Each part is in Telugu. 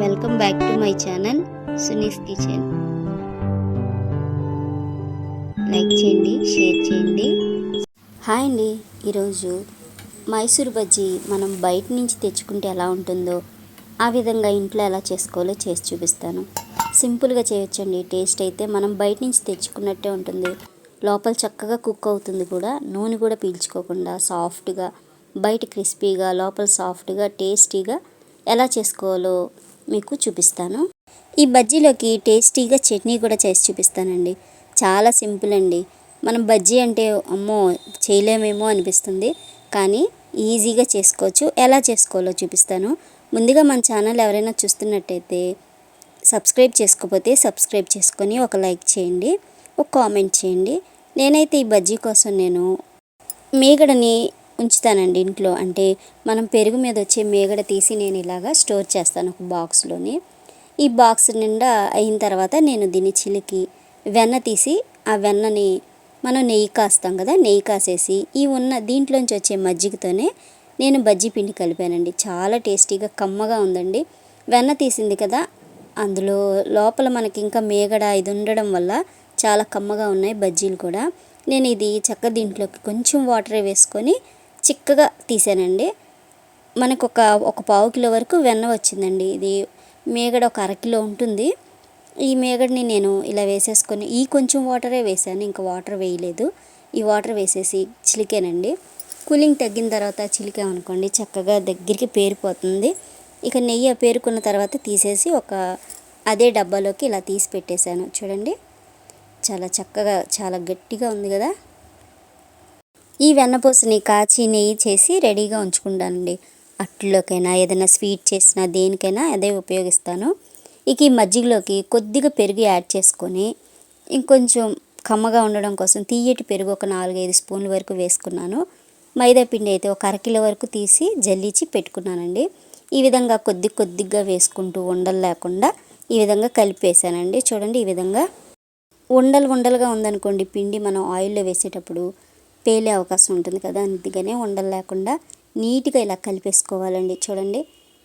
Welcome back to my channel Suni's kitchen like చేయండి షేర్ చేయండి. హాయ్ అండి ఈరోజు మైసూర్ బజ్జీ మనం బయట నుంచి తెచ్చుకుంటే ఎలా ఉంటుందో ఆ విధంగా ఇంట్లో ఎలా చేసుకోవాలో చేసి చూపిస్తాను. సింపుల్గా చేయొచ్చండి టేస్ట్ అయితే మనం బయట నుంచి తెచ్చుకున్నట్టే ఉంటుంది. లోపల చక్కగా కుక్ అవుతుంది కూడా నూనె కూడా పీల్చుకోకుండా సాఫ్ట్గా బయట క్రిస్పీగా లోపల సాఫ్ట్గా టేస్టీగా ఎలా చేసుకోవాలో మీకు చూపిస్తాను. ఈ బజ్జీలోకి టేస్టీగా చట్నీ కూడా చేసి చూపిస్తానండి. చాలా సింపుల్ అండి. మనం బజ్జీ అంటే అమ్మో చేయలేమేమో అనిపిస్తుంది. కానీ ఈజీగా చేసుకోవచ్చు. ఎలా చేసుకోవాలో చూపిస్తాను. ముందుగా మన ఛానల్ ఎవరైనా చూస్తున్నట్టయితే సబ్స్క్రైబ్ చేసుకోకపోతే సబ్స్క్రైబ్ చేసుకొని ఒక లైక్ చేయండి. ఒక కామెంట్ చేయండి. నేనైతే ఈ బజ్జీ కోసం నేను మేగడని ఉంచుతానండి ఇంట్లో. అంటే మనం పెరుగు మీద వచ్చే మేగడ తీసి నేను ఇలాగా స్టోర్ చేస్తాను ఒక బాక్స్లోని. ఈ బాక్స్ నిండా అయిన తర్వాత నేను దీన్ని చిలికి వెన్న తీసి ఆ వెన్నని మనం నెయ్యి కాస్తాం కదా నెయ్యి కాసేసి ఈ ఉన్న దీంట్లోంచి వచ్చే మజ్జిగతోనే నేను బజ్జీ పిండి కలిపానండి. చాలా టేస్టీగా కమ్మగా ఉందండి. వెన్న తీసింది కదా అందులో లోపల మనకి ఇంకా మేగడ ఇది ఉండడం వల్ల చాలా కమ్మగా ఉన్నాయి బజ్జీలు కూడా. నేను ఇది చక్క దీంట్లోకి కొంచెం వాటర్ వేసుకొని చిక్కగా తీసానండి. మనకు ఒక ఒక పావు కిలో వరకు వెన్న వచ్చిందండి. ఇది మేగడ ఒక అరకిలో ఉంటుంది. ఈ మేగడని నేను ఇలా వేసేసుకొని ఈ కొంచెం వాటరే వేసాను. ఇంకా వాటర్ వేయలేదు. ఈ వాటర్ వేసేసి చిలికానండి. కూలింగ్ తగ్గిన తర్వాత చిలికామనుకోండి చక్కగా దగ్గరికి పేరిపోతుంది. ఇక నెయ్యి పేరుకున్న తర్వాత తీసేసి ఒక అదే డబ్బాలోకి ఇలా తీసి పెట్టేశాను. చూడండి చాలా చక్కగా చాలా గట్టిగా ఉంది కదా. ఈ వెన్నపూసని కాచి నెయ్యి చేసి రెడీగా ఉంచుకుంటానండి. అట్లోకైనా ఏదైనా స్వీట్ చేసినా దేనికైనా అదే ఉపయోగిస్తాను. ఇక ఈ మజ్జిగలోకి కొద్దిగా పెరుగు యాడ్ చేసుకొని ఇంకొంచెం కమ్మగా ఉండడం కోసం తీయటి పెరుగు ఒక నాలుగైదు స్పూన్ల వరకు వేసుకున్నాను. మైదా పిండి అయితే ఒక అరకిలో వరకు తీసి జల్లించి పెట్టుకున్నానండి. ఈ విధంగా కొద్ది కొద్దిగా వేసుకుంటూ ఉండలు లేకుండా ఈ విధంగా కలిపేసానండి చూడండి ఈ విధంగా ఉండలు ఉండలుగా ఉందనుకోండి పిండి మనం ఆయిల్లో వేసేటప్పుడు పేలే అవకాశం ఉంటుంది కదా అందుకనే ఉండలు లేకుండా నీట్గా ఇలా కలిపేసుకోవాలండి. చూడండి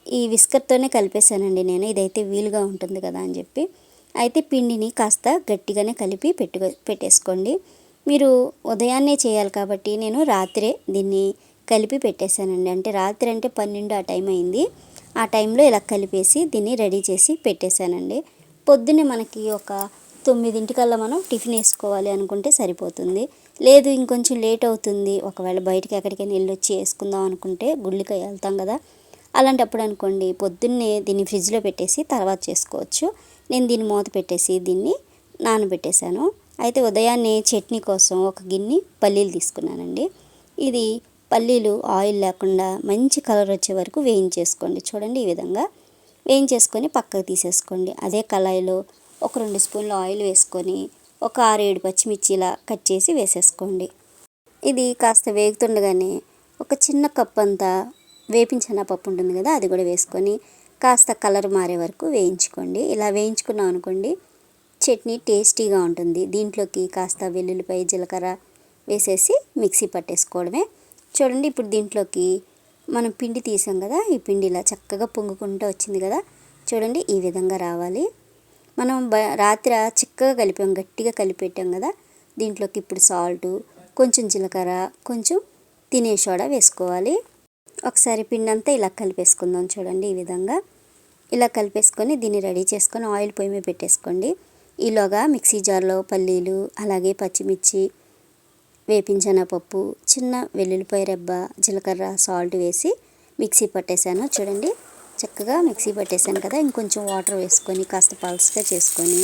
ఈ విస్కర్తోనే కలిపేశానండి నేను ఇదైతే వీలుగా ఉంటుంది కదా అని చెప్పి. అయితే పిండిని కాస్త గట్టిగానే కలిపి పెట్టు పెట్టేసుకోండి. మీరు ఉదయాన్నే చేయాలి కాబట్టి నేను రాత్రే దీన్ని కలిపి పెట్టేశానండి. అంటే రాత్రి అంటే పన్నెండు ఆ టైం అయింది. ఆ టైంలో ఇలా కలిపేసి దీన్ని రెడీ చేసి పెట్టేశానండి. పొద్దున్నే మనకి ఒక తొమ్మిదింటికల్లా మనం టిఫిన్ వేసుకోవాలి అనుకుంటే సరిపోతుంది. లేదు ఇంకొంచెం లేట్ అవుతుంది. ఒకవేళ బయటికి ఎక్కడికైనా వెళ్ళి వచ్చి వేసుకుందాం అనుకుంటే గుళ్ళకి వెళ్తాం కదా. అలాంటప్పుడు అనుకోండి పొద్దున్నే దీన్ని ఫ్రిడ్జ్లో పెట్టేసి తర్వాత చేసుకోవచ్చు. నేను దీన్ని మూత పెట్టేసి దీన్ని నానబెట్టేశాను. అయితే ఉదయాన్నే చట్నీ కోసం ఒక గిన్నె పల్లీలు తీసుకున్నానండి. ఇది పల్లీలు ఆయిల్ లేకుండా మంచి కలర్ వచ్చే వరకు వేయించేసుకోండి. చూడండి ఈ విధంగా. వేయించేసుకొని పక్కకు తీసేసుకోండి. అదే కళాయిలో ఒక రెండు స్పూన్లు ఆయిల్ వేసుకొని ఒక ఆరు ఏడు పచ్చిమిర్చి ఇలా కట్ చేసి వేసేసుకోండి. ఇది కాస్త వేగుతుండగానే ఒక చిన్న కప్ అంతా వేపించిన పప్పు ఉంటుంది కదా అది కూడా వేసుకొని కాస్త కలర్ మారే వరకు వేయించుకోండి. ఇలా వేయించుకున్నాం అనుకోండి చట్నీ టేస్టీగా ఉంటుంది. దీంట్లోకి కాస్త వెల్లుల్లిపాయ జీలకర్ర వేసేసి మిక్సీ పట్టేసుకోవడమే. చూడండి ఇప్పుడు దీంట్లోకి మనం పిండి తీసాం కదా ఈ పిండి ఇలా చక్కగా పొంగుకుంటూ వచ్చింది కదా చూడండి ఈ విధంగా రావాలి. మనం బ రాత్రి చిక్కగా కలిపాం గట్టిగా కలిపెట్టాం కదా. దీంట్లోకి ఇప్పుడు సాల్ట్ కొంచెం జీలకర్ర కొంచెం తినే సోడా వేసుకోవాలి. ఒకసారి పిండి అంతా ఇలా కలిపేసుకుందాం చూడండి ఈ విధంగా. ఇలా కలిపేసుకొని దీన్ని రెడీ చేసుకొని ఆయిల్ పొయ్యి మీద పెట్టేసుకోండి. ఈలోగా మిక్సీ జార్లో పల్లీలు అలాగే పచ్చిమిర్చి వేపించిన పప్పు చిన్న వెల్లుల్లిపాయ రెబ్బ జీలకర్ర సాల్ట్ వేసి మిక్సీ పట్టేశాను చూడండి. చక్కగా మిక్సీ పట్టేశాను కదా ఇంకొంచెం వాటర్ వేసుకొని కాస్త పల్స్గా చేసుకొని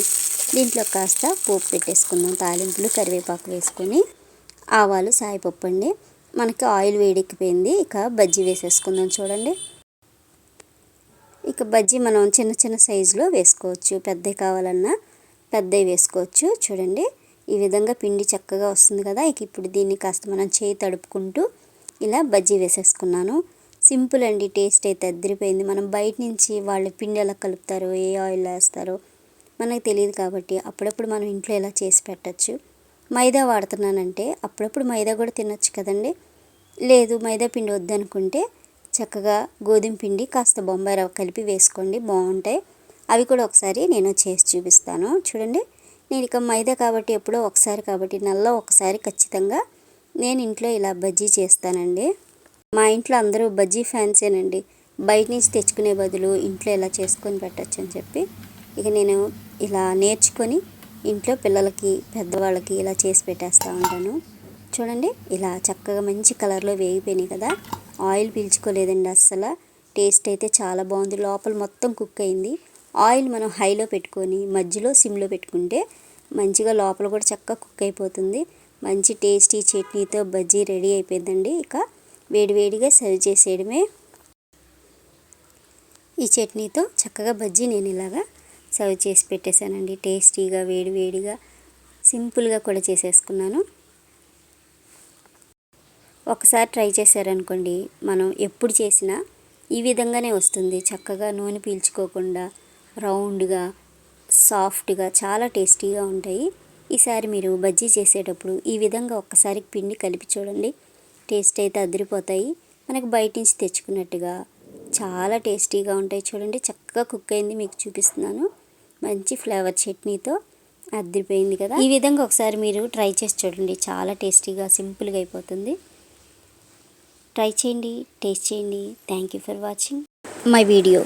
దీంట్లో కాస్త పోపు పెట్టేసుకుందాం తాలింపులు కరివేపాకు వేసుకొని ఆవాలు సాయిపప్పు అండి. మనకి ఆయిల్ వేడెక్కిపోయింది ఇక బజ్జీ వేసేసుకుందాం చూడండి. ఇక బజ్జీ మనం చిన్న చిన్న సైజులో వేసుకోవచ్చు పెద్దవి కావాలన్నా పెద్దవి వేసుకోవచ్చు చూడండి. ఈ విధంగా పిండి చక్కగా వస్తుంది కదా ఇక ఇప్పుడు దీన్ని కాస్త మనం చేయి తడుపుకుంటూ ఇలా బజ్జీ వేసేసుకున్నాను. సింపుల్ అండి టేస్ట్ అయితే అద్దరిపోయింది. మనం బయట నుంచి వాళ్ళు పిండి ఎలా కలుపుతారో ఏ ఆయిల్ వేస్తారో మనకు తెలియదు కాబట్టి అప్పుడప్పుడు మనం ఇంట్లో ఎలా చేసి పెట్టచ్చు. మైదా వాడుతున్నానంటే అప్పుడప్పుడు మైదా కూడా తినొచ్చు కదండి. లేదు మైదా పిండి వద్దనుకుంటే చక్కగా గోధుమ పిండి కాస్త బొంబాయి రవ్వ కలిపి వేసుకోండి బాగుంటాయి. అవి కూడా ఒకసారి నేను చేసి చూపిస్తాను. చూడండి నేను ఇక మైదా కాబట్టి ఎప్పుడో ఒకసారి కాబట్టి నల్ల ఒకసారి ఖచ్చితంగా నేను ఇంట్లో ఇలా బజ్జీ చేస్తానండి. మా ఇంట్లో అందరూ బజ్జీ ఫ్యాన్సేనండి బయట నుంచి తెచ్చుకునే బదులు ఇంట్లో ఇలా చేసుకొని పెట్టచ్చు అని చెప్పి ఇక నేను ఇలా నేర్చుకొని ఇంట్లో పిల్లలకి పెద్దవాళ్ళకి ఇలా చేసి పెట్టేస్తూ ఉంటాను. చూడండి ఇలా చక్కగా మంచి కలర్లో వేగిపోయినాయి కదా. ఆయిల్ పీల్చుకోలేదండి అస్సలు. టేస్ట్ అయితే చాలా బాగుంది. లోపల మొత్తం కుక్ అయింది. ఆయిల్ మనం హైలో పెట్టుకొని మధ్యలో సిమ్లో పెట్టుకుంటే మంచిగా లోపల కూడా చక్కగా కుక్ అయిపోతుంది. మంచి టేస్టీ చట్నీతో బజ్జీ రెడీ అయిపోయిందండి ఇక. వేడివేడిగా సర్వ్ చేసేయడమే. ఈ చట్నీతో చక్కగా బజ్జీ నేను ఇలాగా సర్వ్ చేసి పెట్టేశానండి. టేస్టీగా వేడివేడిగా సింపుల్గా కూడా చేసేసుకున్నాను. ఒకసారి ట్రై చేశారనుకోండి మనం ఎప్పుడు చేసినా ఈ విధంగానే వస్తుంది. చక్కగా నూనె పీల్చుకోకుండా రౌండ్గా సాఫ్ట్గా చాలా టేస్టీగా ఉంటాయి. ఈసారి మీరు బజ్జీ చేసేటప్పుడు ఈ విధంగా ఒక్కసారి పిండి కలిపి చూడండి. టేస్ట్ అయితే అదిరిపోతాయి. మనకు బయట నుంచి తెచ్చుకున్నట్టుగా చాలా టేస్టీగా ఉంటాయి చూడండి. చక్కగా కుక్ అయింది మీకు చూపిస్తున్నాను. మంచి ఫ్లేవర్ చట్నీతో అదిరిపోయింది కదా. ఈ విధంగా ఒకసారి మీరు ట్రై చేసి చూడండి. చాలా టేస్టీగా సింపుల్గా అయిపోతుంది. ట్రై చేయండి టేస్ట్ చేయండి. Thank you for watching my video